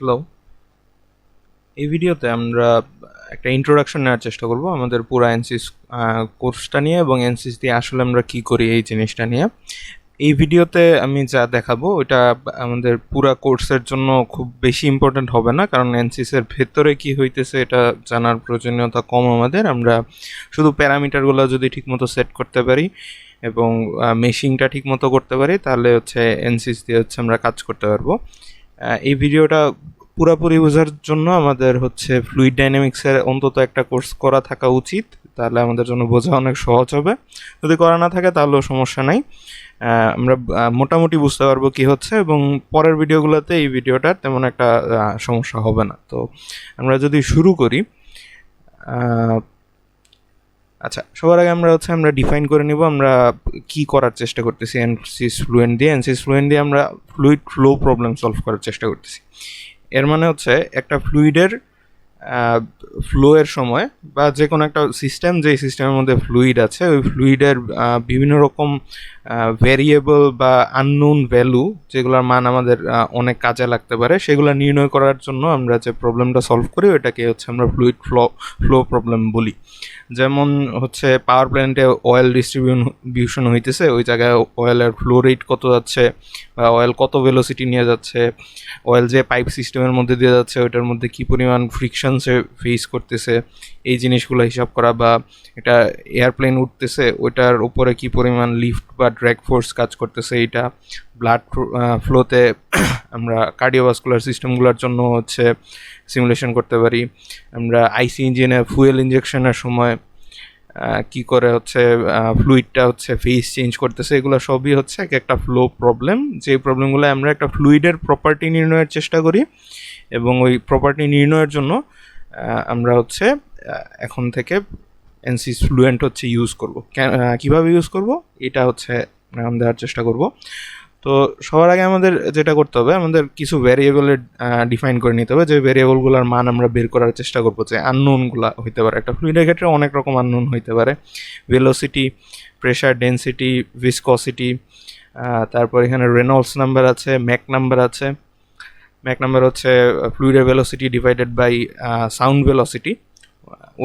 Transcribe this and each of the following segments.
Hello এই ভিডিওতে আমরা একটা ইন্ট্রোডাকশন নেওয়ার চেষ্টা করব আমাদের পুরো এনসিস কোর্সটা নিয়ে এবং এনসিস দিয়ে আসলে আমরা কি করি এই জিনিসটা নিয়ে। এই ভিডিওতে আমি যা দেখাবো ওটা আমাদের পুরা কোর্সের জন্য খুব বেশি ইম্পর্ট্যান্ট হবে না, কারণ এনসিসের ভেতরে কি হইতেছে এটা জানার প্রয়োজনীয়তা কম আমাদের। আমরা শুধু প্যারামিটারগুলো যদি ঠিকমতো সেট করতে পারি এবং মেশিংটা ঠিকমতো করতে পারি, তাহলে হচ্ছে এনসিস দিয়ে হচ্ছে আমরা কাজ করতে পারব। এই ভিডিওটা পুরোপুরি বোঝার জন্য আমাদের হচ্ছে ফ্লুইড ডাইনামিক্সের অন্তত একটা কোর্স করা থাকা উচিত। তাহলে আমাদের জন্য বোঝা অনেক সহজ হবে। যদি করা না থাকে তাহলেও সমস্যা নাই। আমরা মোটামুটি বুঝতে পারব কি হচ্ছে এবং পরের ভিডিওগুলোতে এই ভিডিওটার তেমন একটা সমস্যা হবে না। তো আমরা যদি শুরু করি আচ্ছা। সবার আগে আমরা হচ্ছে আমরা ডিফাইন করে নিব আমরা কি করার চেষ্টা করতেছি এনসিস ফ্লুয়েন্ট দিয়ে। এনসিস ফ্লুয়েন্ট দিয়ে আমরা ফ্লুইড ফ্লো প্রবলেম সলভ করার চেষ্টা করতেছি। এর মানে হচ্ছে একটা ফ্লুইডের ফ্লোয়ের সময় বা যে কোনো একটা সিস্টেম যেই সিস্টেমের মধ্যে ফ্লুইড আছে, ওই ফ্লুইডের বিভিন্ন রকম ভ্যারিয়েবল বা আননোন ভ্যালু যেগুলোর মান আমাদের অনেক কাজে লাগতে পারে, সেগুলো নির্ণয় করার জন্য আমরা যে প্রবলেমটা সলভ করি ওটাকে হচ্ছে আমরা ফ্লুইড ফ্লো ফ্লো প্রবলেম বলি। যেমন হচ্ছে পাওয়ার প্ল্যান্টে অয়েল ডিস্ট্রিবিউশন হইতেছে, ওই জায়গায় অয়েলের ফ্লো রেট কত যাচ্ছে, বা অয়েল কত ভেলোসিটি নিয়ে যাচ্ছে অয়েল যে পাইপ সিস্টেমের মধ্যে দিয়ে যাচ্ছে, ওইটার মধ্যে কি পরিমাণ ফ্রিকশন সে ফেস করতেছে, এই জিনিসগুলো হিসাব করা, বা এটা এয়ারপ্লেন উঠতেছে, ওইটার উপরে কি পরিমাণ লিফট বা ড্র্যাগ ফোর্স কাজ করতেছে, এইটা ব্লাড ফ্লোতে আমরা কার্ডিওভাস্কুলার সিস্টেমগুলোর জন্য হচ্ছে সিমুলেশন করতে পারি। আমরা আইসি ইঞ্জিনে ফুয়েল ইঞ্জেকশনের সময় কি করে হচ্ছে ফ্লুইডটা হচ্ছে ফেস চেঞ্জ করতেছে, এগুলো সবই হচ্ছে এক একটা ফ্লো প্রবলেম যে প্রবলেমগুলো আমরা একটা ফ্লুইডের প্রপার্টি নির্ণয়ের চেষ্টা করি এবং ওই প্রপার্টি নির্ণয়ের জন্য আমরা হচ্ছে এখন থেকে এনসিস ফ্লুয়েন্ট হচ্ছে ইউজ করব। কীভাবে ইউজ করব? এটা হচ্ছে নাম দেওয়ার চেষ্টা করব। তো সবার আগে আমাদের যেটা করতে হবে, আমাদের কিছু ভ্যারিয়েবলের ডিফাইন করে নিতে হবে। যে ভ্যারিয়েবলগুলোর মান আমরা বের করার চেষ্টা করব, যে আননোনগুলো হইতে পারে। একটা ফ্লুইডের ক্ষেত্রে অনেক রকম আননোন হইতে পারে। ভেলোসিটি প্রেশার ডেন্সিটি ভিসকসিটি তারপর এখানে রেনল্ডস নাম্বার আছে ম্যাক নাম্বার আছে। ম্যাক নাম্বার হচ্ছে ফ্লুইডের velocity divided by sound velocity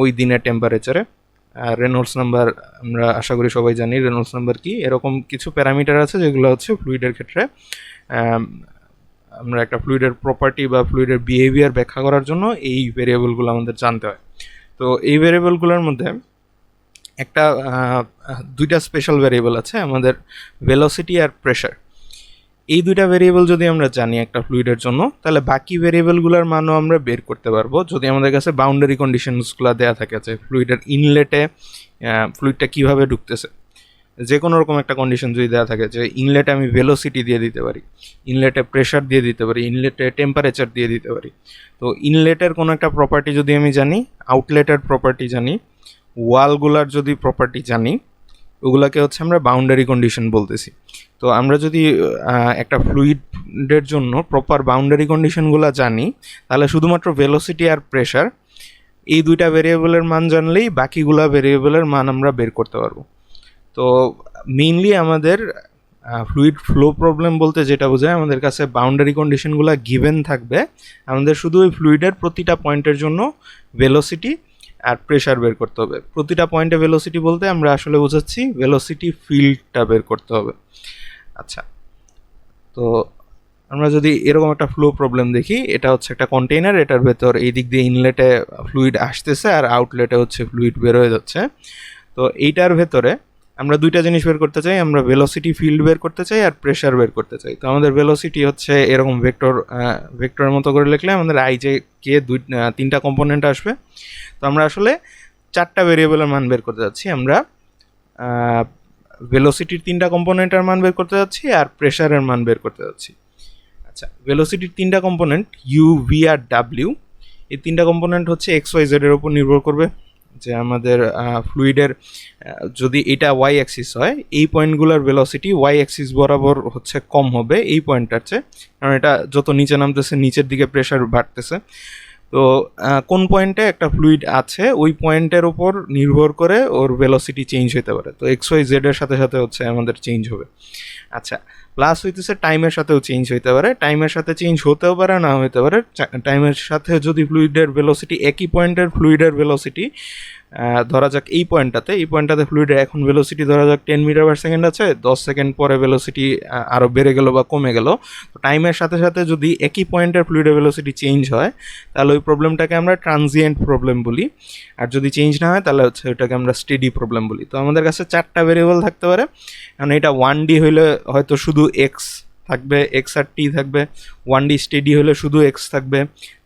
ওই দিনের টেম্পারেচারে রেনল্ডস নাম্বার আমরা আশা করি সবাই জানি রেনল্ডস নাম্বার কি। এরকম কিছু প্যারামিটার আছে যেগুলো হচ্ছে ফ্লুইডের ক্ষেত্রে। আমরা একটা ফ্লুইডের প্রপার্টি বা ফ্লুইডের বিহেভিয়ার ব্যাখ্যা করার জন্য এই ভেরিয়েবলগুলো আমাদের জানতে হয়। তো এই ভেরিয়েবলগুলোর মধ্যে একটা দুইটা স্পেশাল ভেরিয়েবল আছে, আমাদের ভেলোসিটি আর প্রেশার এই দুইটা ভেরিয়েবল যদি আমরা জানি একটা ফ্লুইডের জন্য, তাহলে বাকি ভেরিয়েবলগুলোর মানও আমরা বের করতে পারব। যদি আমাদের কাছে বাউন্ডারি কন্ডিশনসগুলো দেওয়া থাকে যে ফ্লুইডের ইনলেটে ফ্লুইডটা কীভাবে ঢুকতেছে যে কোনো রকম একটা কন্ডিশন যদি দেওয়া থাকে যে ইনলেটে আমি ভেলোসিটি দিয়ে দিতে পারি ইনলেটে প্রেশার দিয়ে দিতে পারি ইনলেটে টেম্পারেচার দিয়ে দিতে পারি। তো ইনলেটের কোনো একটা প্রপার্টি যদি আমি জানি আউটলেটের প্রপার্টি জানি ওয়ালগুলার যদি প্রপার্টি জানি, ওগুলাকে হচ্ছে আমরা বাউন্ডারি কন্ডিশন বলতেছি। তো আমরা যদি একটা ফ্লুইডের জন্য প্রপার বাউন্ডারি কন্ডিশনগুলো জানি, তাহলে শুধুমাত্র ভেলোসিটি আর প্রেশার এই দুইটা ভেরিয়েবলের মান জানলেই বাকিগুলা ভেরিয়েবলের মান আমরা বের করতে পারব। তো মেইনলি আমাদের ফ্লুইড ফ্লো প্রবলেম বলতে যেটা বোঝায়, আমাদের কাছে বাউন্ডারি কন্ডিশনগুলো গিভেন থাকবে। আমাদের শুধু ওই ফ্লুইডের প্রতিটা পয়েন্টের জন্য ভেলোসিটি আর প্রেশার বের করতে হবে। প্রতিটা পয়েন্টে ভেলোসিটি বলতে আমরা আসলে বোঝাচ্ছি ভেলোসিটি ফিল্ডটা বের করতে হবে। আচ্ছা। তো আমরা যদি এরকম একটা ফ্লো প্রবলেম দেখি, এটা হচ্ছে একটা কন্টেইনার এটার ভেতর এই দিক দিয়ে ইনলেটে ফ্লুইড আসতেছে আর আউটলেটে হচ্ছে ফ্লুইড বের হয়ে যাচ্ছে। তো এইটার ভেতরে আমরা দুইটা জিনিস বের করতে চাই, আমরা ভেলোসিটি ফিল্ড বের করতে চাই আর প্রেশার বের করতে চাই। তো আমাদের ভেলোসিটি হচ্ছে এরকম ভেক্টর ভেক্টরের মতো করে লিখলে আমাদের আই জে কে দুই তিনটা কম্পোনেন্ট আসবে। তো আমরা আসলে চারটা ভেরিয়েবলের মান বের করতে যাচ্ছি। আমরা ভেলোসিটির তিনটা কম্পোনেন্টের মান বের করতে যাচ্ছি আর প্রেশারের মান বের করতে যাচ্ছি। আচ্ছা ভেলোসিটির তিনটা কম্পোনেন্ট ইউ ভি আর ডাব্লিউ এই তিনটা কম্পোনেন্ট হচ্ছে এক্স ওয়াই জেডের ওপর নির্ভর করবে। যে আমাদের ফ্লুইডের যদি এটা ওয়াই অ্যাক্সিস হয়, এই পয়েন্টগুলোর ভেলোসিটি ওয়াই অ্যাক্সিস বরাবর হচ্ছে কম হবে, এই পয়েন্টটার চেয়ে। কারণ এটা যত নিচে নামতেছে, নিচের দিকে প্রেশার বাড়তেছে। তো কোন পয়েন্টে একটা ফ্লুইড আছে, ওই পয়েন্টের ওপর নির্ভর করে ওর ভেলোসিটি চেঞ্জ হতে পারে। তো এক্স ওয়াই জেড এর সাথে সাথে হচ্ছে আমাদের চেঞ্জ হবে। আচ্ছা প্লাস হইতেছে টাইমের সাথেও চেঞ্জ হইতে পারে। টাইমের সাথে চেঞ্জ হতেও পারে, না হতে পারে। টাইমের সাথে যদি ফ্লুইডের ভেলোসিটি একই পয়েন্টের ফ্লুইডের ভেলোসিটি ধরা যাক এই পয়েন্টটাতে। এই পয়েন্টটাতে ফ্লুইডের এখন ভেলোসিটি ধরা যাক টেন মিটার পার সেকেন্ড আছে, দশ সেকেন্ড পরে ভেলোসিটি আরও বেড়ে গেল বা কমে গেল। তো টাইমের সাথে সাথে যদি একই পয়েন্টের ফ্লুইডের ভেলোসিটি চেঞ্জ হয়, তাহলে ওই প্রবলেমটাকে আমরা ট্রানজিয়েন্ট প্রবলেম বলি। আর যদি চেঞ্জ না হয়, তাহলে হচ্ছে ওটাকে আমরা স্টেডি প্রবলেম বলি। তো আমাদের কাছে চারটা ভেরিয়েবল থাকতে পারে। কারণ এটা ওয়ান ডি হইলে হয়তো শুধু এক্স থাকবে এক্স আর টি থাকবে ওয়ান ডি স্টেডি হলে শুধু এক্স থাকবে।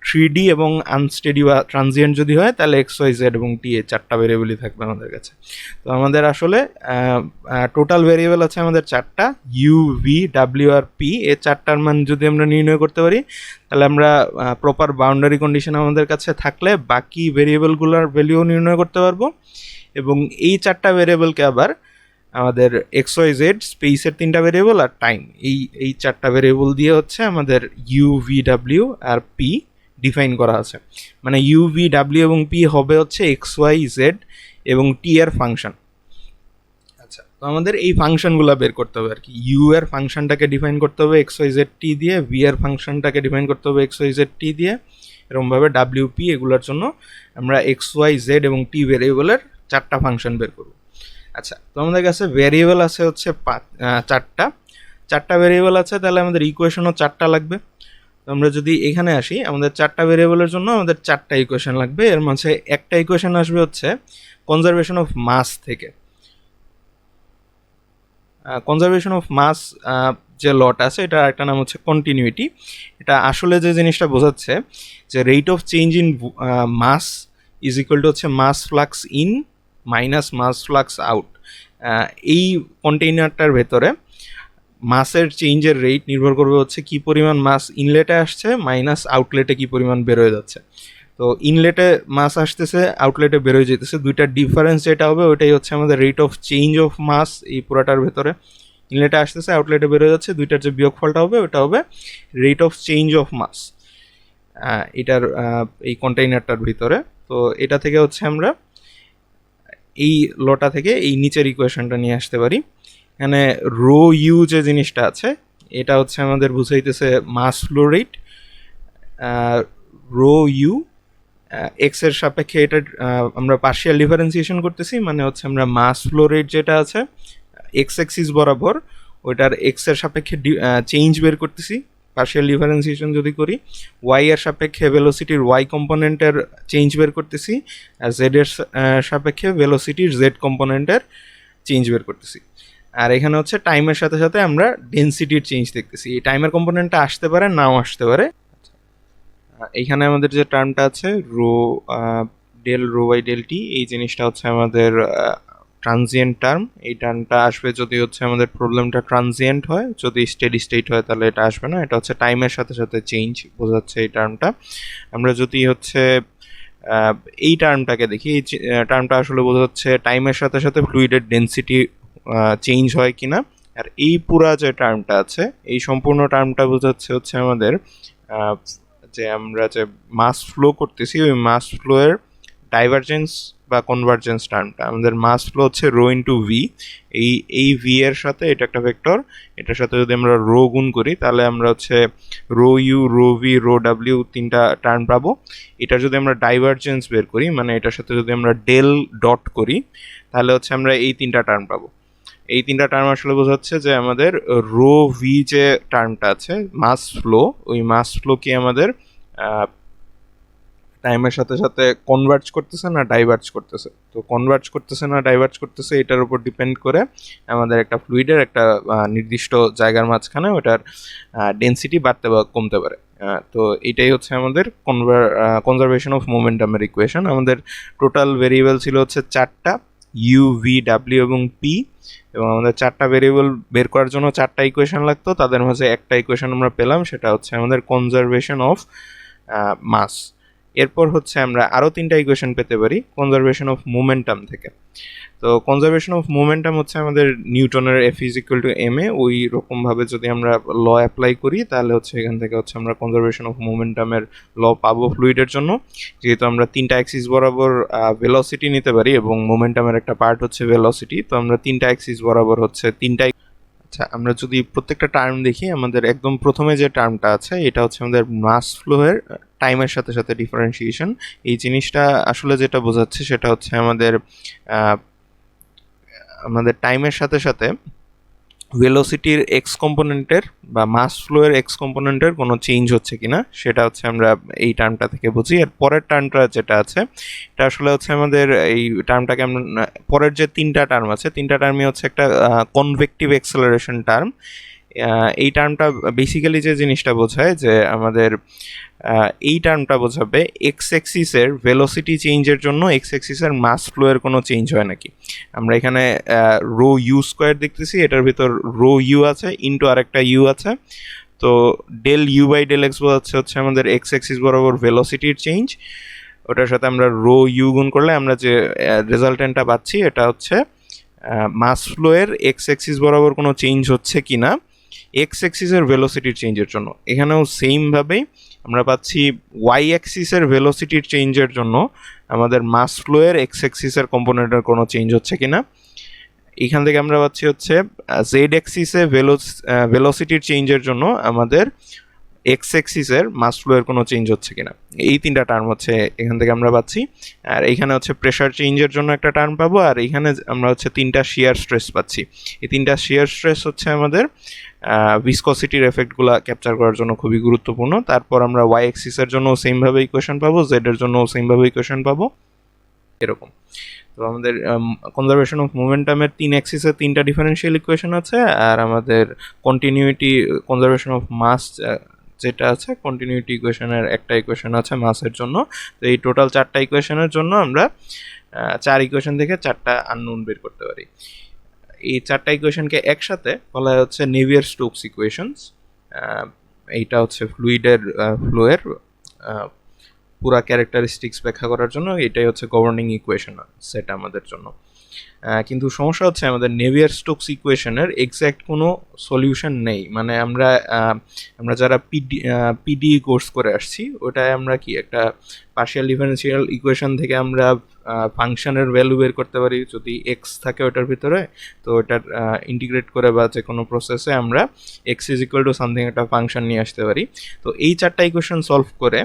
থ্রি ডি এবং আনস্টেডি বা ট্রানজিয়েন্ট যদি হয়, তাহলে এক্স ওয়াই জেড এবং টি এ চারটা ভেরিয়েবলই থাকবে আমাদের কাছে। তো আমাদের আসলে টোটাল ভেরিয়েবল আছে আমাদের চারটা ইউ ভি ডাব্লিউ আর পি এ চারটার মান যদি আমরা নির্ণয় করতে পারি, তাহলে আমরা প্রপার বাউন্ডারি কন্ডিশন আমাদের কাছে থাকলে বাকি ভেরিয়েবলগুলোর ভ্যালিউ নির্ণয় করতে পারব। এবং এই চারটা ভেরিয়েবলকে আবার আমাদের এক্স ওয়াই জেড স্পেসের তিনটা ভেরিয়েবল আর টাইম এই এই চারটা ভেরিয়েবল দিয়ে হচ্ছে আমাদের ইউ ভি ডাব্লিউ আর পি ডিফাইন করা আছে। মানে ইউ ভি ডাব্লিউ এবং পি হবে হচ্ছে এক্স ওয়াই জেড এবং টি এর ফাংশন আচ্ছা। তো আমাদের এই ফাংশনগুলো বের করতে হবে আর কি ইউ এর ফাংশনটাকে ডিফাইন করতে হবে এক্স ওয়াই জেড টি দিয়ে ভি এর ফাংশনটাকে ডিফাইন করতে হবে এক্স ওয়াই জেড টি দিয়ে। এরকমভাবে ডাব্লিউ পি এগুলোর জন্য আমরা এক্স ওয়াই জেড এবং টি ভেরিয়েবলের চারটা ফাংশন বের করব। আচ্ছা তো আমাদের কাছে ভেরিয়েবল আছে হচ্ছে চারটা। চারটা ভেরিয়েবল আছে, তাহলে আমাদের ইকুয়েশনও চারটা লাগবে। আমরা যদি এখানে আসি, আমাদের চারটা ভেরিয়েবলের জন্য আমাদের চারটা ইকুয়েশন লাগবে। এর মাঝে একটা ইকুয়েশন আসবে হচ্ছে কনজারভেশন অফ মাস থেকে। কনজারভেশন অফ মাস যে লট আছে, এটা একটা নাম হচ্ছে কন্টিনিউটি এটা আসলে যে জিনিসটা বোঝাচ্ছে যে rate of change in mass is equal to হচ্ছে mass flux in minus mass flux out. এই কন্টেইনারটার ভেতরে মাসের চেঞ্জের রেট নির্ভর করবে হচ্ছে কি পরিমাণ মাস ইনলেটে আসছে মাইনাস আউটলেটে কি পরিমাণ বেরোয় যাচ্ছে। তো ইনলেটে মাস আসতেছে আউটলেটে বেরোয় যেতেছে দুইটার ডিফারেন্স যেটা হবে ওইটাই হচ্ছে আমাদের rate of change of mass এই পুরাটার ভেতরে। ইনলেটে আসতেছে আউটলেটে বেরোয় যাচ্ছে, দুইটার যে বিয়োগফলটা হবে ওটা হবে rate of change of mass এটার এই কন্টেইনারটার ভিতরে। তো এটা থেকে হচ্ছে আমরা এই লটা থেকে এই নিচের ইকুয়েশনটা নিয়ে আসতে পারি। এখানে রো ইউ যে জিনিসটা আছে, এটা হচ্ছে আমাদের বুঝাইতেছে mass flow rate rho U এক্সের সাপেক্ষে এটা আমরা পার্শিয়াল ডিফারেন্সিয়েশন করতেছি মানে হচ্ছে আমরা মাস ফ্লো রেট যেটা আছে এক্স এক্সিস বরাবর, ওইটার এক্সের সাপেক্ষে চেঞ্জ বের করতেছি। পার্শিয়াল ডিফারেন্সিয়েশন যদি করি ওয়াই এর সাপেক্ষে ভেলোসিটির ওয়াই কম্পোনেন্টের চেঞ্জ বের করতেছি, আর জেড এর সাপেক্ষে ভেলোসিটির জেড কম্পোনেন্টের চেঞ্জ বের করতেছি। আর এখানে হচ্ছে টাইমের সাথে সাথে আমরা ডেন্সিটির চেঞ্জ দেখতেছি। এই টাইমের কম্পোনেন্টটা আসতে পারে, নাও আসতে পারে। এইখানে আমাদের যে টার্মটা আছে, rho del rho by del T এই জিনিসটা হচ্ছে আমাদের ট্রানজিয়েন্ট টার্ম এই টার্মটা আসবে যদি হচ্ছে আমাদের প্রবলেমটা ট্রানজিয়েন্ট হয়, যদি স্টেডি স্টেট হয় তাহলে এটা আসবে না, এটা হচ্ছে টাইমের সাথে সাথে চেঞ্জ বোঝাচ্ছে এই টার্মটা আমরা যদি হচ্ছে এই টার্মটাকে দেখি, এই টার্মটা আসলে বোঝাচ্ছে টাইমের সাথে সাথে ফ্লুইডের ডেন্সিটি চেঞ্জ হয় কিনা। আর এই পুরা যে টার্মটা আছে, এই সম্পূর্ণ টার্মটা বোঝাচ্ছে হচ্ছে আমাদের যে আমরা যে মাস ফ্লো করতেছি, ওই মাস ফ্লোয়ের ডাইভারজেন্স বা কনভার্জেন্স টার্মটা আমাদের মাস ফ্লো হচ্ছে রো ইন্টু ভি এই এই ভি এর সাথে এটা একটা ভেক্টর এটার সাথে যদি আমরা রো গুণ করি, তাহলে আমরা হচ্ছে rho U rho V rho W তিনটা টার্ম পাবো। এটা যদি আমরা ডাইভারজেন্স বের করি মানে এটার সাথে যদি আমরা ডেল ডট করি, তাহলে হচ্ছে আমরা এই তিনটা টার্ম পাবো। এই তিনটা টার্ম আসলে বোঝাচ্ছে যে আমাদের রো ভি যে টার্মটা আছে মাস ফ্লো ওই মাস ফ্লো কি আমাদের টাইমের সাথে সাথে কনভার্জ করতেছে না ডাইভার্জ করতেছে। তো কনভার্জ করতেছে না ডাইভার্জ করতেছে, এটার উপর ডিপেন্ড করে আমাদের একটা ফ্লুইডের একটা নির্দিষ্ট জায়গার মাঝখানে ওটার ডেন্সিটি বাড়তে বা কমতে পারে। তো এটাই হচ্ছে আমাদের কনভার কনজারভেশন অফ মোমেন্টামের ইকুয়েশন আমাদের টোটাল ভেরিয়েবল ছিল হচ্ছে চারটা ইউ ভি ডাব্লিউ এবং পি এবং আমাদের চারটা ভেরিয়েবল বের করার জন্য চারটা ইকুয়েশন লাগতো, তাদের মাঝে একটা ইকুয়েশন আমরা পেলাম, সেটা হচ্ছে আমাদের কনজারভেশন অফ মাস এরপর হচ্ছে আমরা আরও তিনটা ইকুয়েশন পেতে পারি কনজারভেশন অফ মোমেন্টাম থেকে। তো কনজারভেশন অফ মোমেন্টাম হচ্ছে আমাদের নিউটনের F is equal to M A, ওই রকমভাবে যদি আমরা ল অ্যাপ্লাই করি, তাহলে হচ্ছে এখান থেকে হচ্ছে আমরা কনজারভেশন অফ মোমেন্টামের ল পাবো ফ্লুইডের জন্য। যেহেতু আমরা তিনটা অ্যাক্সিস বরাবর ভেলোসিটি নিতে পারি এবং মোমেন্টামের একটা পার্ট হচ্ছে ভেলোসিটি তো আমরা তিনটা অ্যাক্সিস বরাবর হচ্ছে তিনটাই আচ্ছা আমরা যদি প্রত্যেকটা টার্ম দেখি, আমাদের একদম প্রথমে যে টার্মটা আছে, এটা হচ্ছে আমাদের মাস ফ্লোয়ের টাইমের সাথে সাথে ডিফারেন্সিয়েশন এই জিনিসটা আসলে যেটা বোঝাচ্ছে সেটা হচ্ছে আমাদের আমাদের টাইমের সাথে সাথে ভেলোসিটির এক্স কম্পোনেন্টের বা মাস ফ্লোয়ের এক্স কম্পোনেন্টের কোনো চেঞ্জ হচ্ছে কি না সেটা হচ্ছে আমরা এই টার্মটা থেকে বুঝি। আর পরের টার্মটা যেটা আছে, এটা আসলে হচ্ছে আমাদের এই টার্মটাকে আমরা, পরের যে তিনটা টার্ম আছে, তিনটা টার্মই হচ্ছে একটা কনভেক্টিভ এক্সেলারেশন টার্ম এই টার্মটা বেসিক্যালি যে জিনিসটা বোঝায় যে আমাদের এই টার্মটা বোঝাবে এক্স এক্সিসের ভেলোসিটি চেঞ্জের জন্য এক্স এক্সিসের মাস ফ্লোয়ের কোনো চেঞ্জ হয় নাকি? আমরা এখানে রো ইউ স্কোয়ার দেখতেছি, এটার ভিতর রো ইউ আছে ইন্টু আরেকটা ইউ আছে। তো del U by del X বোঝাচ্ছে হচ্ছে আমাদের এক্স এক্সিস বরাবর ভেলোসিটির চেঞ্জ ওটার সাথে আমরা রো ইউ গুণ করলে আমরা যে রেজাল্টেন্টটা পাচ্ছি, এটা হচ্ছে মাস ফ্লোয়ের এক্স এক্সিস বরাবর কোনো চেঞ্জ হচ্ছে কি না এক্স অ্যাক্সিসের ভেলোসিটির চেঞ্জের জন্য। এখানেও সেমভাবেই আমরা পাচ্ছি ওয়াই অ্যাক্সিসের ভেলোসিটির চেঞ্জের জন্য আমাদের মাস ফ্লোয়ের এক্স অ্যাক্সিসের কম্পোনেন্টের কোনো চেঞ্জ হচ্ছে কি না এখান থেকে আমরা পাচ্ছি হচ্ছে জেড অ্যাক্সিসে এক্সিসে ভেলোসিটির চেঞ্জের জন্য আমাদের এক্স এক্সিসের মাস ফ্লোয়ের কোনো চেঞ্জ হচ্ছে কিনা। এই তিনটা টার্ম হচ্ছে এখান থেকে আমরা পাচ্ছি। আর এখানে হচ্ছে প্রেশার চেঞ্জের জন্য একটা টার্ম পাবো, আর এখানে আমরা হচ্ছে তিনটা শিয়ার স্ট্রেস পাচ্ছি। এই তিনটা শিয়ার স্ট্রেস হচ্ছে আমাদের ভিসকোসিটির এফেক্টগুলো ক্যাপচার করার জন্য খুবই গুরুত্বপূর্ণ। তারপর আমরা ওয়াই এক্সিসের জন্য সেমভাবে ইকুয়েশন পাবো জেডের জন্য সেমভাবে ইকুয়েশন পাবো। এরকম। তো আমাদের কনজারভেশন অফ মোমেন্টামের তিন অ্যাক্সিসের তিনটা ডিফারেন্সিয়াল ইকুয়েশন আছে, আর আমাদের কন্টিনিউটি কনজারভেশন অফ মাস যেটা আছে কন্টিনিউটি ইকুয়েশনের একটা ইকুয়েশন আছে মাসের জন্য। তো এই টোটাল চারটা ইকুয়েশনের জন্য আমরা চার ইকুয়েশন থেকে চারটা আননোন বের করতে পারি। এই চারটা ইকুয়েশনকে একসাথে বলা হচ্ছে নেভিয়ার স্টোকস ইকুয়েশনস এইটা হচ্ছে ফ্লুইডের ফ্লোয়ের পুরা ক্যারেক্টারিস্টিক্স ব্যাখ্যা করার জন্য। এটাই হচ্ছে গভর্নিং ইকুয়েশন সেট আমাদের জন্য। কিন্তু সমস্যা হচ্ছে আমাদের নেভিয়ার স্টোকস ইকুয়েশনের এক্স্যাক্ট কোনো সলিউশন নেই। মানে আমরা আমরা যারা পিডি পিডি কোর্স করে আসছি, ওটায় আমরা কি একটা পার্শিয়াল ডিফারেন্সিয়াল ইকুয়েশন থেকে আমরা ফাংশনের ভ্যালু বের করতে পারি যদি এক্স থাকে ওটার ভিতরে, তো ওটার ইন্টিগ্রেট করে বা যে কোনো প্রসেসে আমরা X is equal to something একটা ফাংশন নিয়ে আসতে পারি। তো এই চারটা ইকুয়েশন সলভ করে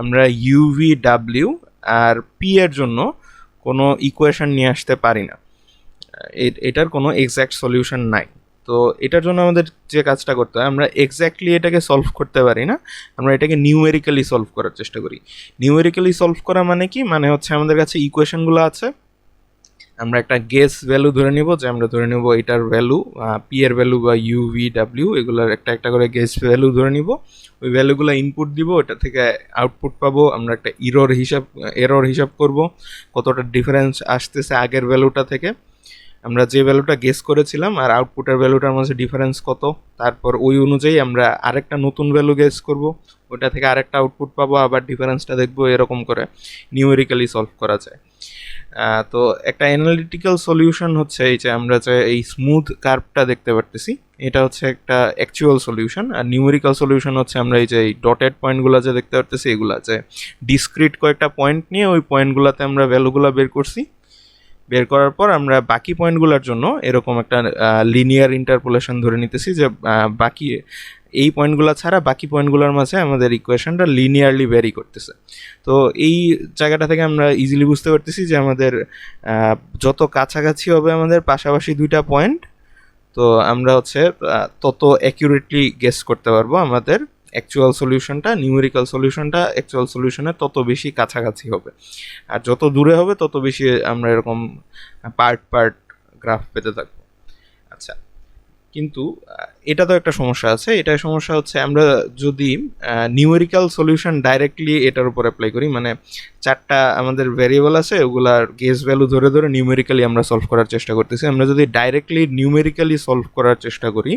আমরা ইউভি ডাব্লিউ আর পি এর জন্য কোনো ইকুয়েশন নিয়ে আসতে পারি না। এটার কোনো এক্স্যাক্ট সলিউশন নাই। তো এটার জন্য আমাদের যে কাজটা করতে হয়, আমরা এক্স্যাক্টলি এটাকে সলভ করতে পারি না, আমরা এটাকে নিউমেরিক্যালি সলভ করার চেষ্টা করি। নিউমেরিক্যালি সলভ করা মানে কি? মানে হচ্ছে আমাদের কাছে ইকুয়েশনগুলো আছে। আমরা একটা গেস ভ্যালু ধরে নিব, যে আমরা ধরে নিব এটার ভ্যালু পি এর ভ্যালু বা ইউ ভি ডাব্লিউ এগুলোর একটা একটা করে গেস ভ্যালু ধরে নিব। ওই ভ্যালুগুলো ইনপুট দিব, ওটা থেকে আউটপুট পাবো, আমরা একটা ইরর হিসাব এরর হিসাব করব, কতটা ডিফারেন্স আসতেছে আগের ভ্যালুটা থেকে। আমরা যে ভ্যালুটা গেস করেছিলাম আর আউটপুটের ভ্যালুটার মাঝে ডিফারেন্স কত, তারপর ওই অনুযায়ী আমরা আরেকটা নতুন ভ্যালু গেস করব, ওটা থেকে আরেকটা আউটপুট পাবো, আবার ডিফারেন্সটা দেখব এরকম করে নিউমেরিক্যালি সলভ করা যায়। তো একটা অ্যানালিটিক্যাল সলিউশন হচ্ছে এই যে আমরা যে এই স্মুথ কার্ভটা দেখতে পারতেছি, এটা হচ্ছে একটা অ্যাকচুয়াল সলিউশন আর নিউমেরিক্যাল সলিউশন হচ্ছে আমরা এই যে এই ডটেড পয়েন্টগুলো যে দেখতে পারতেছি, এগুলা যে ডিসক্রিট কয়েকটা পয়েন্ট নিয়ে ওই পয়েন্টগুলোতে আমরা ভ্যালুগুলো বের করছি। বের করার পর আমরা বাকি পয়েন্টগুলোর জন্য এরকম একটা লিনিয়ার ইন্টারপোলেশন ধরে নিতেছি যে বাকি এই পয়েন্টগুলো ছাড়া বাকি পয়েন্টগুলোর মাঝে আমাদের ইকুয়েশনটা লিনিয়ারলি ভ্যারি করতেছে। তো এই জায়গাটা থেকে আমরা ইজিলি বুঝতে পারতেছি যে আমাদের যত কাছাকাছি হবে আমাদের পাশাপাশি দুইটা পয়েন্ট, তো আমরা হচ্ছে তত অ্যাকিউরেটলি গেস করতে পারব আমাদের অ্যাকচুয়াল সলিউশনটা নিউমেরিক্যাল সলিউশনটা অ্যাকচুয়াল সলিউশনের তত বেশি কাছাকাছি হবে। আর যত দূরে হবে, তত বেশি আমরা এরকম পার্ট পার্ট গ্রাফ পেতে থাকব। আচ্ছা কিন্তু এটা তো একটা সমস্যা আছে। এটা সমস্যা হচ্ছে আমরা যদি নিউমেরিক্যাল সলিউশন ডাইরেক্টলি এটার উপর অ্যাপ্লাই করি মানে চারটা আমাদের ভ্যারিয়েবল আছে, ওগুলার গেস ভ্যালু ধরে ধরে নিউমেরিক্যালি আমরা সলভ করার চেষ্টা করতেছি। আমরা যদি ডাইরেক্টলি নিউমেরিক্যালি সলভ করার চেষ্টা করি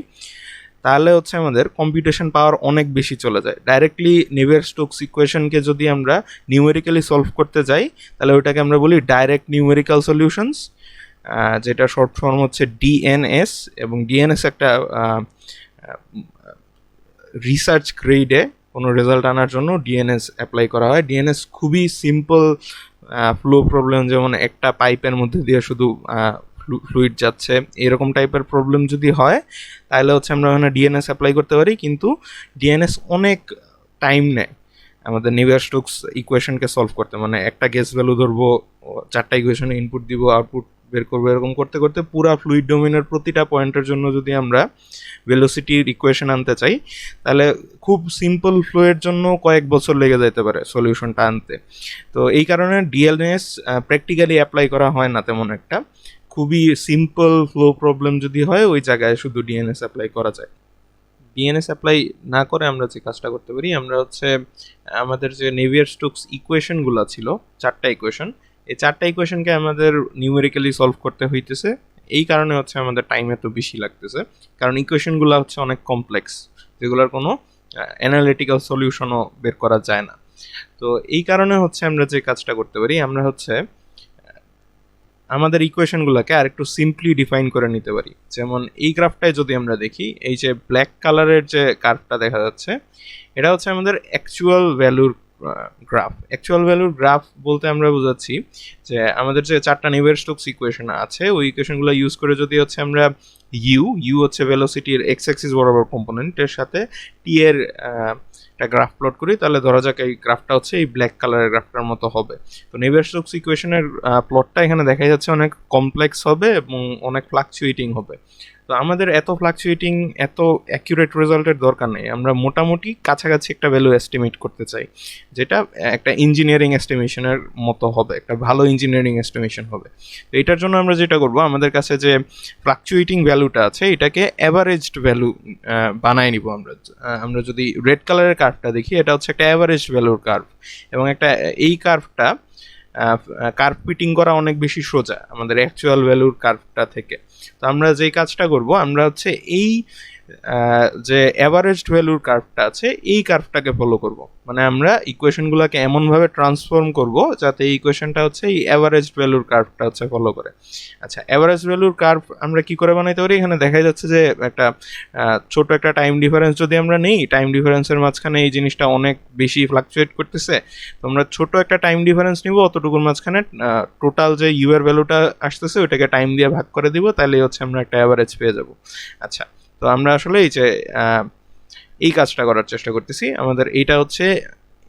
তাহলে হচ্ছে আমাদের কম্পিউটেশন পাওয়ার অনেক বেশি চলে যায়। ডাইরেক্টলি নেভের স্টোকস ইকুয়েশনকে যদি আমরা নিউমেরিক্যালি সলভ করতে যাই, তাহলে ওইটাকে আমরা বলি ডাইরেক্ট নিউমেরিক্যাল সলিউশনস যেটা শর্ট ফর্ম হচ্ছে ডিএনএস এবং ডিএনএস একটা রিসার্চ গ্রেডে কোনো রেজাল্ট আনার জন্য ডিএনএস অ্যাপ্লাই করা হয়। ডিএনএস খুবই সিম্পল ফ্লো প্রবলেম যেমন একটা পাইপের মধ্যে দিয়ে শুধু ফ্লুইড যাচ্ছে, এরকম টাইপের প্রবলেম যদি হয়, তাহলে হচ্ছে আমরা ওখানে ডিএনএস অ্যাপ্লাই করতে পারি, কিন্তু ডিএনএস অনেক টাইম নেয় আমাদের নিভিয়ার স্টোকস ইকুয়েশনকে সলভ করতে। মানে একটা গেস ভ্যালু ধরবো, চারটা ইকুয়েশনে ইনপুট দিব আউটপুট বের করব, এরকম করতে করতে পুরা ফ্লুইড ডোমেনের প্রতিটা পয়েন্টের জন্য যদি আমরা ভেলোসিটির ইকুয়েশন আনতে চাই, তাহলে খুব সিম্পল ফ্লোয়ের জন্য কয়েক বছর লেগে যেতে পারে সলিউশনটা আনতে। তো এই কারণে ডিএলএস প্র্যাকটিক্যালি অ্যাপ্লাই করা হয় না তেমন একটা। খুবই সিম্পল ফ্লো প্রবলেম যদি হয়, ওই জায়গায় শুধু ডিএনএস অ্যাপ্লাই করা যায়। ডিএনএস অ্যাপ্লাই না করে আমরা যে কাজটা করতে পারি, আমরা হচ্ছে, আমাদের যে নেভিয়ার স্টোকস ইকুয়েশনগুলো ছিল, চারটা ইকুয়েশন এই চারটা ইকুয়েশনকে আমাদের নিউমেরিক্যালি সলভ করতে হইতেছে। এই কারণে হচ্ছে আমাদের টাইম এত বেশি লাগতেছে। কারণ ইকুয়েশনগুলো হচ্ছে অনেক কমপ্লেক্স যেগুলোর কোনো অ্যানালিটিক্যাল সলিউশনও বের করা যায় না। তো এই কারণে হচ্ছে আমরা যে কাজটা করতে পারি, আমরা হচ্ছে আমাদের ইকুয়েশনগুলোকে আর একটু সিম্পলি ডিফাইন করে নিতে পারি। যেমন এই গ্রাফটায় যদি আমরা দেখি, এই যে ব্ল্যাক কালারের যে কার্ভটা দেখা যাচ্ছে, এটা হচ্ছে আমাদের অ্যাকচুয়াল ভ্যালুর গ্রাফ অ্যাকচুয়াল ভ্যালুর গ্রাফ বলতে আমরা বোঝাচ্ছি যে আমাদের যে চারটা নেভার স্টোকস ইকুয়েশন আছে, ওই ইকুয়েশনগুলো ইউজ করে যদি হচ্ছে আমরা ইউ ইউ হচ্ছে ভেলোসিটির এক্স অ্যাক্সিস বরাবর কম্পোনেন্টের সাথে টি এর একটা গ্রাফ প্লট করি, তাহলে ধরা যাক এই গ্রাফটা হচ্ছে এই ব্ল্যাক কালারের গ্রাফটার মতো হবে। তো নেভার স্টোকস ইকুয়েশনের প্লটটা এখানে দেখা যাচ্ছে অনেক কমপ্লেক্স হবে এবং অনেক ফ্লাকচুয়েটিং হবে। তো আমাদের এত ফ্লাকচুয়েটিং এত অ্যাকিউরেট রেজাল্টের দরকার নেই। আমরা মোটামুটি কাছাকাছি একটা ভ্যালু এস্টিমেট করতে চাই, যেটা একটা ইঞ্জিনিয়ারিং এস্টিমেশনের মতো হবে, একটা ভালো ইঞ্জিনিয়ারিং এস্টিমেশন হবে। তো এটার জন্য আমরা যেটা করব, আমাদের কাছে যে ফ্লাকচুয়েটিং ভ্যালুটা আছে, এটাকে অ্যাভারেজড ভ্যালু বানায় নিব আমরা। আমরা যদি রেড কালারের কার্ভটা দেখি, এটা হচ্ছে একটা অ্যাভারেজ ভ্যালুর কার্ভ এবং একটা, এই কার্ভটা কার্ভ ফিটিং করা অনেক বেশি সোজা, আমাদের অ্যাকচুয়াল ভ্যালুর কার্ভটা থেকে। তো আমরা যেই কাজটা করব, আমরা হচ্ছে এই যে অ্যাভারেজড ভ্যালুর কার্ভটা আছে, এই কার্ভটাকে ফলো করব। মানে আমরা ইকুয়েশনগুলোকে এমনভাবে ট্রান্সফর্ম করব যাতে এই ইকুয়েশনটা হচ্ছে এই অ্যাভারেজ ভ্যালুর কার্ভটা হচ্ছে ফলো করে। আচ্ছা অ্যাভারেজ ভ্যালুর কার্ভ আমরা কি করে বানাইতে পারি? এখানে দেখা যাচ্ছে যে একটা ছোট একটা টাইম ডিফারেন্স যদি আমরা নেই টাইম ডিফারেন্সের মাঝখানে এই জিনিসটা অনেক বেশি ফ্লাকচুয়েট করতেছে। তো আমরা ছোট একটা টাইম ডিফারেন্স নিব, অতটুকুর মাঝখানে টোটাল যে ইউ এর ভ্যালুটা আসতেছে, ওইটাকে টাইম দিয়ে ভাগ করে দিব তাহলে হচ্ছে আমরা একটা অ্যাভারেজ পেয়ে যাব। আচ্ছা তো আমরা আসলে এই যে এই কাজটা করার চেষ্টা করতেছি। আমাদের এইটা হচ্ছে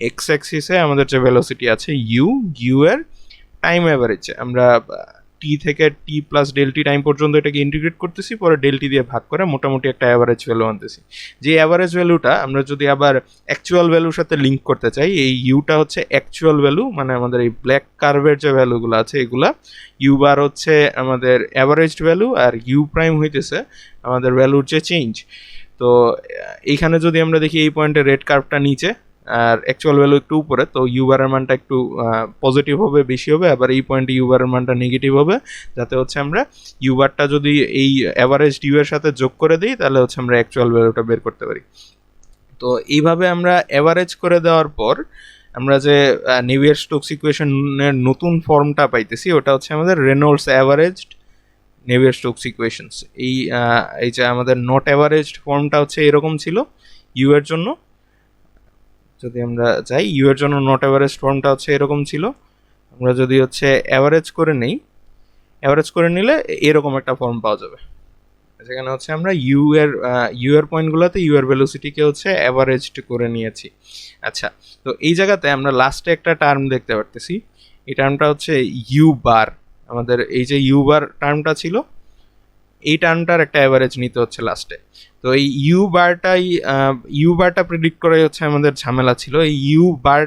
এক্স অ্যাক্সিসে আমাদের যে ভেলোসিটি আছে ইউ ইউ এর টাইম অ্যাভারেজ আমরা টি থেকে টি প্লাস ডেলটি টাইম পর্যন্ত এটাকে ইন্টিগ্রেট করতেছি, পরে ডেলটি দিয়ে ভাগ করে মোটামুটি একটা অ্যাভারেজ ভ্যালু আনতেছি। যে অ্যাভারেজ ভ্যালুটা আমরা যদি আবার অ্যাকচুয়াল ভ্যালুর সাথে লিঙ্ক করতে চাই, এই ইউটা হচ্ছে অ্যাকচুয়াল ভ্যালু মানে আমাদের এই ব্ল্যাক কার্ভের যে ভ্যালুগুলো আছে, এগুলা ইউ বার হচ্ছে আমাদের অ্যাভারেজড ভ্যালু আর ইউ প্রাইম হইতেছে আমাদের ভ্যালুর যে চেঞ্জ তো এইখানে যদি আমরা দেখি এই পয়েন্টে রেড কার্ভটা নিচে আর অ্যাকচুয়াল ভ্যালু একটু উপরে, তো ইউবারের মানটা একটু পজিটিভ হবে, বেশি হবে, আবার এই পয়েন্টে ইউবারের মানটা নেগেটিভ হবে, যাতে হচ্ছে আমরা ইউবারটা যদি এই অ্যাভারেজ ইউ এর সাথে যোগ করে দিই, তাহলে হচ্ছে আমরা অ্যাকচুয়াল ভ্যালুটা বের করতে পারি। তো এইভাবে আমরা অ্যাভারেজ করে দেওয়ার পর, আমরা যে নিউইয়ার স্টোক্স ইকুয়েশনের নতুন ফর্মটা পাইতেছি, ওটা হচ্ছে আমাদের রেনোল্ডস অ্যাভারেজড নেভিয়ার স্টোক্স ইকুয়েশনস এই এই যে আমাদের নট অ্যাভারেজড ফর্মটা হচ্ছে এরকম ছিল ইউ এর জন্য। যদি আমরা যাই ইউ এর জন্য নট অ্যাভারেজ ফর্মটা হচ্ছে এরকম ছিল। আমরা যদি হচ্ছে অ্যাভারেজ করে নেই অ্যাভারেজ করে নিলে এরকম একটা ফর্ম পাওয়া যাবে। যেখানে হচ্ছে আমরা ইউ এর ইউ এর পয়েন্টগুলোতে ইউ এর ভ্যালোসিটিকে হচ্ছে অ্যাভারেজড করে নিয়েছি। আচ্ছা তো এই জায়গাতে আমরা লাস্টে একটা টার্ম দেখতে পারতেছি। এই টার্মটা হচ্ছে ইউ বার আমাদের এই যে ইউ বার টার্মটা ছিল এই টার্মটার একটা অ্যাভারেজ নিতে হচ্ছে লাস্টে তো এই ইউ বারটাই ইউ বারটা প্রেডিক্ট করাই হচ্ছে আমাদের ঝামেলা ছিল। এই ইউ বার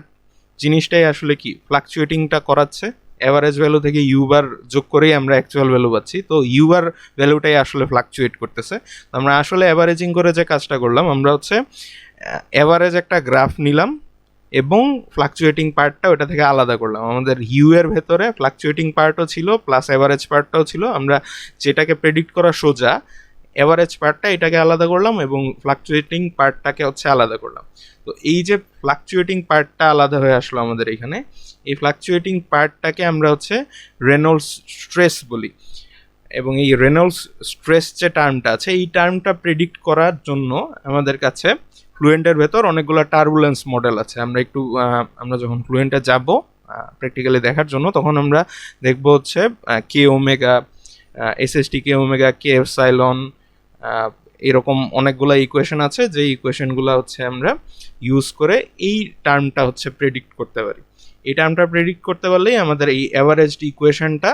জিনিসটাই আসলে কি ফ্লাকচুয়েটিংটা করাচ্ছে। অ্যাভারেজ ভ্যালু থেকে ইউবার যোগ করেই আমরা অ্যাকচুয়াল ভ্যালু পাচ্ছি। তো ইউবার ভ্যালুটাই আসলে ফ্লাকচুয়েট করতেছে। তো আমরা আসলে অ্যাভারেজিং করে যে কাজটা করলাম, আমরা হচ্ছে অ্যাভারেজ একটা গ্রাফ নিলাম। এবং ফ্লাকচুয়েটিং পার্টটা ওটা থেকে আলাদা করলাম। আমাদের ইউ এর ভেতরে ফ্লাকচুয়েটিং পার্টও ছিল প্লাস অ্যাভারেজ পার্টটাও ছিল। আমরা যেটাকে প্রেডিক্ট করা সোজা অ্যাভারেজ পার্টটা এটাকে আলাদা করলাম এবং ফ্লাকচুয়েটিং পার্টটাকে হচ্ছে আলাদা করলাম। তো এই যে ফ্লাকচুয়েটিং পার্টটা আলাদা হয়ে আসলো আমাদের এখানে, এই ফ্লাকচুয়েটিং পার্টটাকে আমরা হচ্ছে রেনল্ডস স্ট্রেস বলি। এবং এই রেনল্ডস স্ট্রেস যে টার্মটা আছে, এই টার্মটা প্রেডিক্ট করার জন্য আমাদের কাছে ফ্লুয়েন্টের ভেতর অনেকগুলো টার্বুলেন্স মডেল আছে। আমরা একটু আমরা যখন ফ্লুয়েন্টে যাব প্র্যাকটিক্যালি দেখার জন্য, তখন আমরা দেখব হচ্ছে K omega S S T K omega K epsilon এরকম অনেকগুলো ইকুয়েশন আছে যে ইকুয়েশনগুলো হচ্ছে আমরা ইউজ করে এই টার্মটা হচ্ছে প্রেডিক্ট করতে পারি। এই টার্মটা প্রেডিক্ট করতে পারলেই আমাদের এই অ্যাভারেজড ইকুয়েশনটা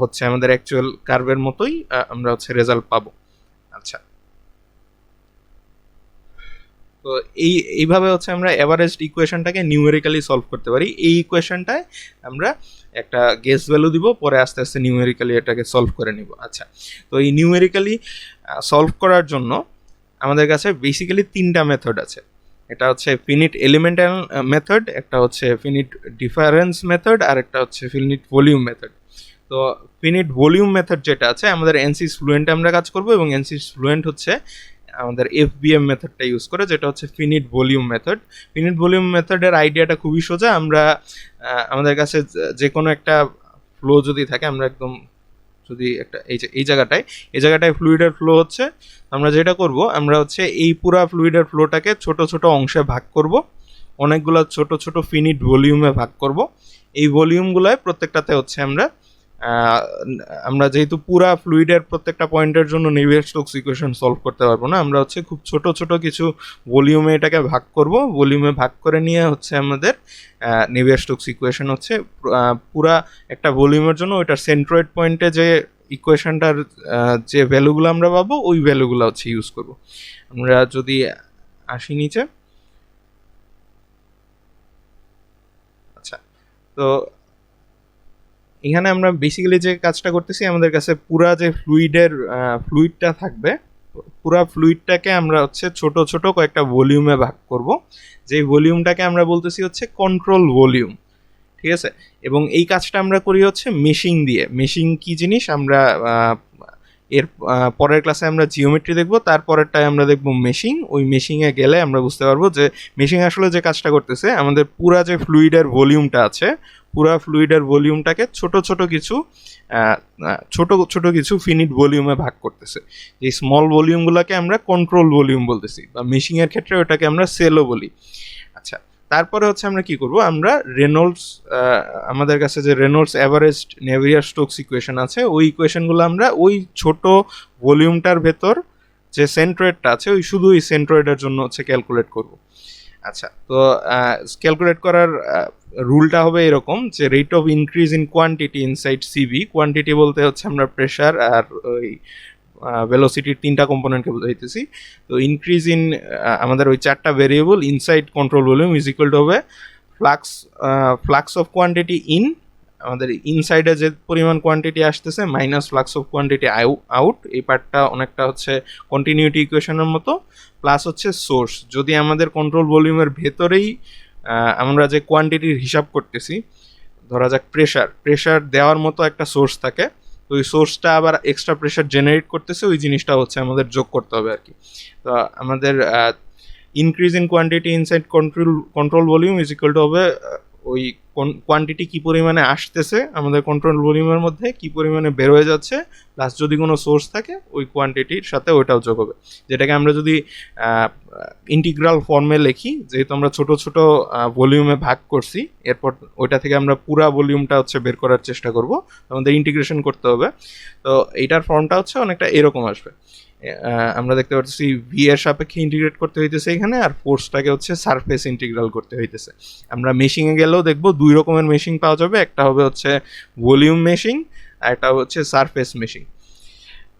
হচ্ছে আমাদের অ্যাকচুয়াল কার্ভের মতোই আমরা হচ্ছে রেজাল্ট পাবো। আচ্ছা। তো এই, এইভাবে হচ্ছে আমরা এভারেস্ট ইকুয়েশনটাকে নিউমেরিক্যালি সলভ করতে পারি। এই ইকুয়েশনটায় আমরা একটা গেস ভ্যালু দিব, পরে আস্তে আস্তে নিউমেরিক্যালি এটাকে সলভ করে নিব। আচ্ছা তো এই নিউমেরিক্যালি সলভ করার জন্য আমাদের কাছে বেসিক্যালি তিনটা মেথড আছে। এটা হচ্ছে ফিনিট এলিমেন্টাল মেথড একটা হচ্ছে ফিনিট ডিফারেন্স মেথড আর একটা হচ্ছে ফিনিট ভলিউম মেথড তো ফিনিট ভলিউম মেথড যেটা আছে, আমাদের এনসিস ফ্লুয়েন্টে আমরা কাজ করব এবং এনসিস ফ্লুয়েন্ট হচ্ছে আমাদের এফবিএম মেথডটা ইউজ করে, যেটা হচ্ছে finite volume method finite volume মেথডের আইডিয়াটা খুবই সোজা, আমরা আমাদের কাছে যে- কোনো একটা ফ্লো যদি থাকে, আমরা একদম যদি একটা, এই যে, এই জায়গাটায় এই জায়গাটায় ফ্লুইডের ফ্লো হচ্ছে, আমরা যেটা করব, আমরা হচ্ছে এই পুরা ফ্লুইডের ফ্লোটাকে ছোট ছোট অংশে ভাগ করব, অনেকগুলো ছোট ছোট ফিনিট ভলিউমে ভাগ করব। এই ভলিউমগুলোয় প্রত্যেকটাতে হচ্ছে আমরা আমরা যেহেতু পুরা ফ্লুইডের প্রত্যেকটা পয়েন্টের জন্য নেভিয়ার স্টোকস ইকুয়েশন সলভ করতে পারব না, আমরা হচ্ছে খুব ছোট ছোট কিছু ভলিউমে এটাকে ভাগ করব। ভলিউমে ভাগ করে নিয়ে হচ্ছে আমাদের নেভিয়ার স্টোকস ইকুয়েশন হচ্ছে পুরা একটা ভলিউমের জন্য ওইটার সেন্ট্রয়েড পয়েন্টে যে ইকুয়েশনটার যে ভ্যালুগুলো আমরা পাবো, ওই ভ্যালুগুলো হচ্ছে ইউজ করব। আমরা যদি আসি নিচে। আচ্ছা তো এখানে আমরা বেসিক্যালি যে কাজটা করতেছি, আমাদের কাছে পুরা যে ফ্লুইডের ফ্লুইডটা থাকবে, পুরা ফ্লুইডটাকে আমরা হচ্ছে ছোট ছোট কয়েকটা ভলিউমে ভাগ করব। যে ভলিউমটাকে আমরা বলতেছি হচ্ছে কন্ট্রোল ভলিউম ঠিক আছে? এবং এই কাজটা আমরা করি হচ্ছে মেশিং দিয়ে। মেশিং কি জিনিস? আমরা এর পরের ক্লাসে আমরা জিওমেট্রি দেখব, তারপরেরটায় আমরা দেখব মেশিং ওই মেশিংয়ে গেলে আমরা বুঝতে পারব যে মেশিং আসলে যে কাজটা করতেছে, আমাদের পুরা যে ফ্লুইডের ভলিউমটা আছে পুরা ফ্লুইডের ভলিউমটাকে ছোট ছোট কিছু ছোট ছোট কিছু ফিনিট ভলিউমে ভাগ করতেছে। এই স্মল ভলিউমগুলোকে আমরা কন্ট্রোল ভলিউম বলতেছি বা মেশিংয়ের ক্ষেত্রে ওটাকে আমরা সেলও বলি। আচ্ছা তারপরে হচ্ছে আমরা কি করব? আমরা রেনল্ডস আমাদের কাছে যে Reynolds average Navier Stokes equation আছে, ওই ইকুয়েশনগুলো আমরা ওই ছোট ভলিউমটার ভেতর যে সেন্ট্রয়েডটা আছে, ওই শুধু ওই সেন্ট্রয়েডের জন্য হচ্ছে ক্যালকুলেট করব। আচ্ছা তো ক্যালকুলেট করার রুলটা হবে এরকম যে rate of increase in quantity inside CV quantity বলতে হচ্ছে আমরা প্রেশার আর ওই ভেলোসিটির তিনটা কম্পোনেন্টকে বোঝাইতেছি। তো ইনক্রিজ ইন আমাদের ওই চারটা variable inside control volume is equal to হবে flux flux of quantity in আমাদের ইনসাইডে যে পরিমাণ কোয়ান্টিটি আসতেছে minus flux of quantity out এই পার্টটা অনেকটা হচ্ছে কন্টিনিউটি ইকুয়েশনের মতো প্লাস হচ্ছে সোর্স যদি আমাদের কন্ট্রোল ভলিউমের ভেতরেই আমরা যে কোয়ান্টিটির হিসাব করতেছি, ধরা যাক প্রেশার প্রেশার দেওয়ার মতো একটা সোর্স থাকে, তো ওই সোর্সটা আবার এক্সট্রা প্রেশার জেনারেট করতেছে, ওই জিনিসটা হচ্ছে আমাদের যোগ করতে হবে আর কি তো আমাদের increase in quantity inside control control volume is equal to হবে ওই কোয়ান্টিটি কি পরিমাণে আসতেছে, আমাদের কন্ট্রোল ভলিউমের মধ্যে কি পরিমাণে বের হয়ে যাচ্ছে প্লাস যদি কোনো সোর্স থাকে, ওই কোয়ান্টিটির সাথে ওইটাও যোগ হবে। যেটাকে আমরা যদি ইন্টিগ্রাল ফর্মে লিখি, যেহেতু আমরা ছোট ছোট ভলিউমে ভাগ করছি, এরপর ওইটা থেকে আমরা পুরা ভলিউমটা হচ্ছে বের করার চেষ্টা করব, আমাদের ইন্টিগ্রেশন করতে হবে। তো এইটার ফর্মটা হচ্ছে অনেকটা এরকম আসবে। আমরা দেখতে পাচ্ছি ভি এর সাপেক্ষে ইন্টিগ্রেট করতে হইতেছে এখানে, আর ফোর্সটাকে হচ্ছে সারফেস ইন্টিগ্রাল করতে হইতেছে। আমরা মেশিংয়ে গেলেও দেখব দুই রকমের মেশিং পাওয়া যাবে, একটা হবে হচ্ছে ভলিউম মেশিং আর একটা হচ্ছে সারফেস মেশিং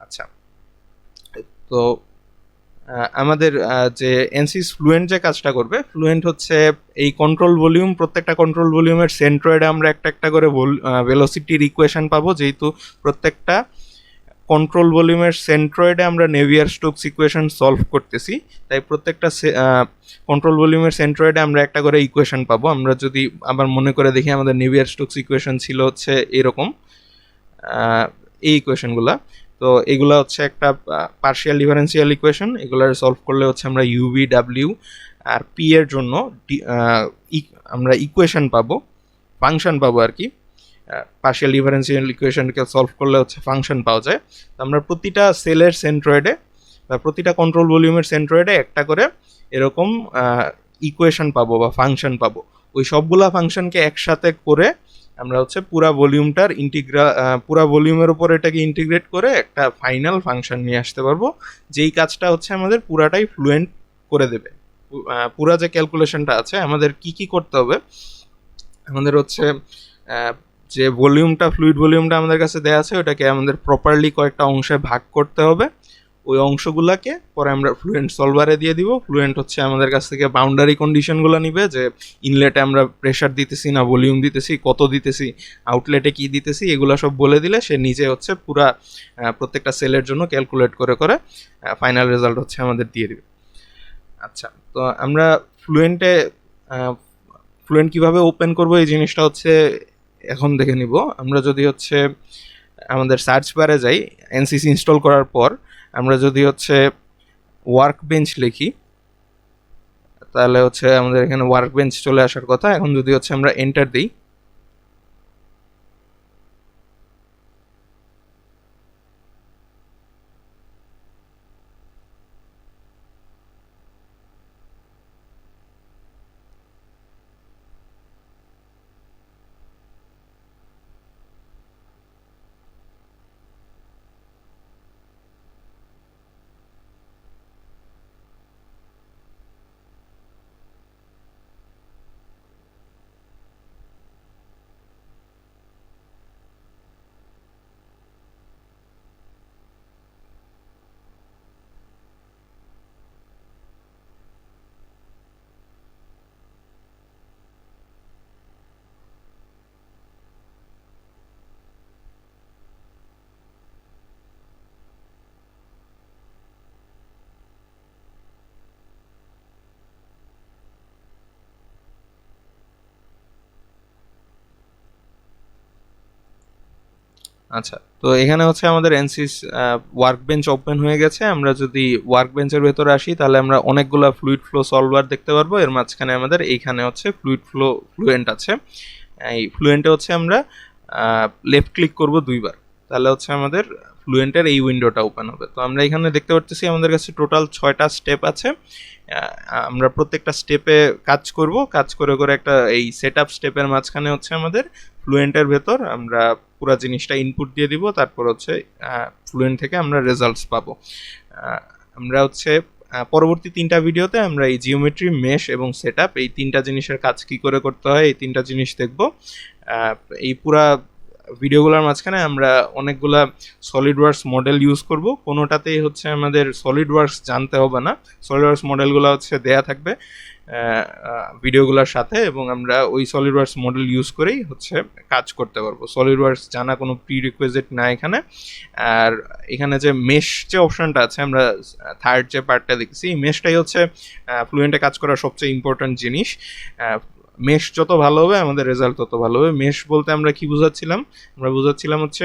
আচ্ছা তো আমাদের যে এনসিস ফ্লুয়েন্ট যে কাজটা করবে ফ্লুয়েন্ট হচ্ছে এই কন্ট্রোল ভলিউম প্রত্যেকটা কন্ট্রোল ভলিউমের সেন্ট্রয়েডে আমরা একটা একটা করে ভেলোসিটির ইকুয়েশন পাবো, যেহেতু প্রত্যেকটা কন্ট্রোল ভলিউমের সেন্ট্রয়েডে আমরা নেভিয়ার স্টোকস ইকুয়েশন সলভ করতেছি। তাই প্রত্যেকটা কন্ট্রোল ভলিউমের সেন্ট্রয়েডে আমরা একটা করে ইকুয়েশন পাবো। আমরা যদি আবার মনে করে দেখি আমাদের নেভিয়ার স্টোকস ইকুয়েশন ছিল হচ্ছে এরকম এই ইকুয়েশনগুলা তো এগুলো হচ্ছে একটা পার্শিয়াল ডিফারেন্সিয়াল ইকুয়েশন এগুলার সলভ করলে হচ্ছে আমরা ইউভি ডাব্লিউ আর পি এর জন্য আহ, আমরা ইকুয়েশন পাবো ফাংশন পাবো আর কি। পার্শিয়াল ডিফারেন্সিয়াল ইকুয়েশনকে সলভ করলে হচ্ছে ফাংশন পাওয়া যায়। তো আমরা প্রতিটা সেলের সেন্ট্রয়েডে বা প্রতিটা কন্ট্রোল ভলিউমের সেন্ট্রয়েডে একটা করে এরকম ইকুয়েশন পাবো বা ফাংশন পাবো। ওই সবগুলা ফাংশনকে একসাথে করে আমরা হচ্ছে পুরা ভলিউমটার ইন্টিগ্রা পুরা ভলিউমের উপর এটাকে ইন্টিগ্রেট করে একটা ফাইনাল ফাংশন নিয়ে আসতে পারব। যেই কাজটা হচ্ছে আমাদের পুরাটাই ফ্লুয়েন্ট করে দেবে। পুরা যে ক্যালকুলেশনটা আছে, আমাদের কি কি করতে হবে? আমাদের হচ্ছে যে ভলিউমটা ফ্লুইড ভলিউমটা আমাদের কাছে দেওয়া আছে, ওটাকে আমাদের প্রপারলি কয়েকটা অংশে ভাগ করতে হবে। ওই অংশগুলোকে পরে আমরা ফ্লুয়েন্ট সলভারে দিয়ে দিব। ফ্লুয়েন্ট হচ্ছে আমাদের কাছ থেকে বাউন্ডারি কন্ডিশনগুলো নিবে যে ইনলেটে আমরা প্রেশার দিতেছি না ভলিউম দিতেছি, কত দিতেছি আউটলেটে কি দিতেছি, এগুলো সব বলে দিলে সে নিজে হচ্ছে পুরা প্রত্যেকটা সেলের জন্য ক্যালকুলেট করে করে ফাইনাল রেজাল্ট হচ্ছে আমাদের দিয়ে দিবে। আচ্ছা তো আমরা ফ্লুয়েন্টে ফ্লুয়েন্ট কীভাবে ওপেন করব? এই জিনিসটা হচ্ছে এখন দেখে নিব। আমরা যদি হচ্ছে, আমাদের সার্চ বারে যাই এনসিসি ইনস্টল করার পর আমরা যদি হচ্ছে ওয়ার্ক বেঞ্চ লিখি, তাহলে হচ্ছে আমাদের এখানে ওয়ার্ক বেঞ্চ চলে আসার কথা। এখন যদি হচ্ছে আমরা এন্টার দিই আচ্ছা তো এখানে হচ্ছে আমাদের এনসিস ওয়ার্ক বেঞ্চ ওপেন হয়ে গেছে। আমরা যদি ওয়ার্ক বেঞ্চের ভেতরে আসি, তাহলে আমরা অনেকগুলো ফ্লুইড ফ্লো সলভার দেখতে পারব। এর মাঝখানে আমাদের এইখানে হচ্ছে ফ্লুইড ফ্লো ফ্লুয়েন্ট আছে। এই ফ্লুয়েন্টে হচ্ছে আমরা লেফট ক্লিক করব দুইবার। তাহলে হচ্ছে আমাদের ফ্লুয়েন্টের এই উইন্ডোটা ওপেন হবে। তো আমরা এখানে দেখতে পাচ্ছি আমাদের কাছে টোটাল ছয়টা স্টেপ আছে। আমরা প্রত্যেকটা স্টেপে কাজ করব। কাজ করে করে একটা এই সেট আপ স্টেপের মাঝখানে হচ্ছে আমাদের ফ্লুয়েন্টের ভেতর আমরা পুরো জিনিসটা ইনপুট দিয়ে দিব। তারপর হচ্ছে ফ্লুয়েন্ট থেকে আমরা রেজাল্টস পাবো। আমরা হচ্ছে পরবর্তী তিনটা ভিডিওতে আমরা এই জিওমেট্রি মেশ এবং সেট এই তিনটা জিনিসের কাজ কি করে করতে হয়, এই তিনটা জিনিস দেখব। এই পুরা ভিডিওগুলোর মাঝখানে আমরা অনেকগুলা সলিড ওয়ার্কস মডেল ইউজ করব। কোনোটাতেই হচ্ছে আমাদের সলিড ওয়ার্কস জানতে হবে না। সলিড ওয়ার্কস মডেলগুলো হচ্ছে দেয়া থাকবে ভিডিওগুলোর সাথে এবং আমরা ওই সলিড ওয়ার্কস মডেল ইউজ করেই হচ্ছে কাজ করতে পারব। সলিড ওয়ার্কস জানা কোনো প্রি রিকোয়েজিট না এখানে। আর এখানে যে মেশ যে অপশনটা আছে, আমরা থার্ড যে পার্টটা দেখছি, এই মেশটাই হচ্ছে ফ্লুয়েন্টে কাজ করার সবচেয়ে ইম্পর্ট্যান্ট জিনিস। মেশ যত ভালো হবে, আমাদের রেজাল্ট তত ভালো হবে। মেশ বলতে আমরা কি বুঝাচ্ছিলাম? আমরা বুঝাচ্ছিলাম হচ্ছে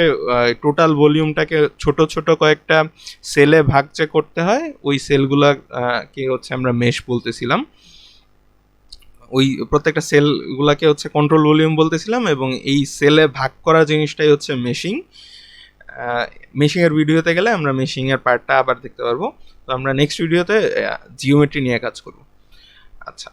টোটাল ভলিউমটাকে ছোট ছোট কয়েকটা সেলে ভাগ যে করতে হয়। ওই সেলগুলাকে হচ্ছে আমরা মেশ বলতেছিলাম। ওই প্রত্যেকটা সেলগুলাকে হচ্ছে কন্ট্রোল ভলিউম বলতেছিলাম এবং এই সেলে ভাগ করা জিনিসটাই হচ্ছে মেশিং মেশিংয়ের ভিডিওতে গেলে আমরা মেশিংয়ের পার্টটা আবার দেখতে পারব। তো আমরা নেক্সট ভিডিওতে জিওমেট্রি নিয়ে কাজ করব। আচ্ছা